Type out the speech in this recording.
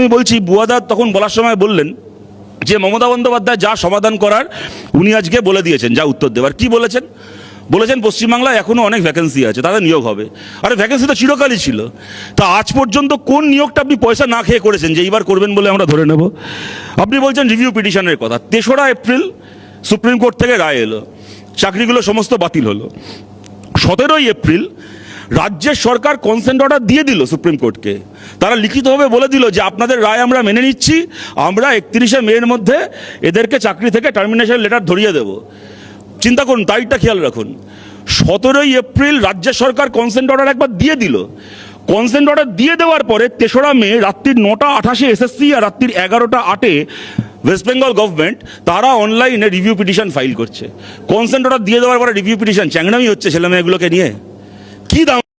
আমি বলছি বুয়াদার তখন বলার সময় বললেন যে, মমতা বন্দ্যোপাধ্যায় যা সমাধান করার উনি আজকে বলে দিয়েছেন, যা উত্তর দেওয়ার। কি বলেছেন? বলেছেন, পশ্চিমবাংলায় এখনও অনেক ভ্যাকেন্সি আছে, তাদের নিয়োগ হবে। আরে ভ্যাকেন্সি তো চিরকালই ছিল। তা আজ পর্যন্ত কোন নিয়োগটা আপনি পয়সা না খেয়ে করেছেন যে, এইবার করবেন বলে আমরা ধরে নেব? আপনি বলছেন রিভিউ পিটিশনের কথা। তেসরা এপ্রিল সুপ্রিম কোর্ট থেকে রায় এলো। চাকরিগুলো সমস্ত বাতিল হলো। সতেরোই এপ্রিল রাজ্যের সরকার কনসেন্ট অর্ডার দিয়ে দিল সুপ্রিম কোর্টকে তারা লিখিতভাবে বলে দিল যে, আপনাদের রায় আমরা মেনে নিচ্ছি, আমরা একত্রিশে মের মধ্যে এদেরকে চাকরি থেকে টার্মিনেশন লেটার ধরিয়ে দেব। চিন্তা করুন, তারিখটা খেয়াল রাখুন। সতেরোই এপ্রিল রাজ্য সরকার কনসেন্ট অর্ডার একবার দিয়ে দিল। কনসেন্ট অর্ডার দিয়ে দেওয়ার পরে তেসরা মে রাত্রির নটা আঠাশে এসএসসি আর রাত্রির এগারোটা আটে ওয়েস্ট বেঙ্গল গভর্নমেন্ট তারা অনলাইনে রিভিউ পিটিশন ফাইল করছে। কনসেন্ট অর্ডার দিয়ে দেওয়ার পরে রিভিউ পিটিশন চ্যাংড়ামি হচ্ছে ছেলেমেয়েগুলোকে নিয়ে। কি দাম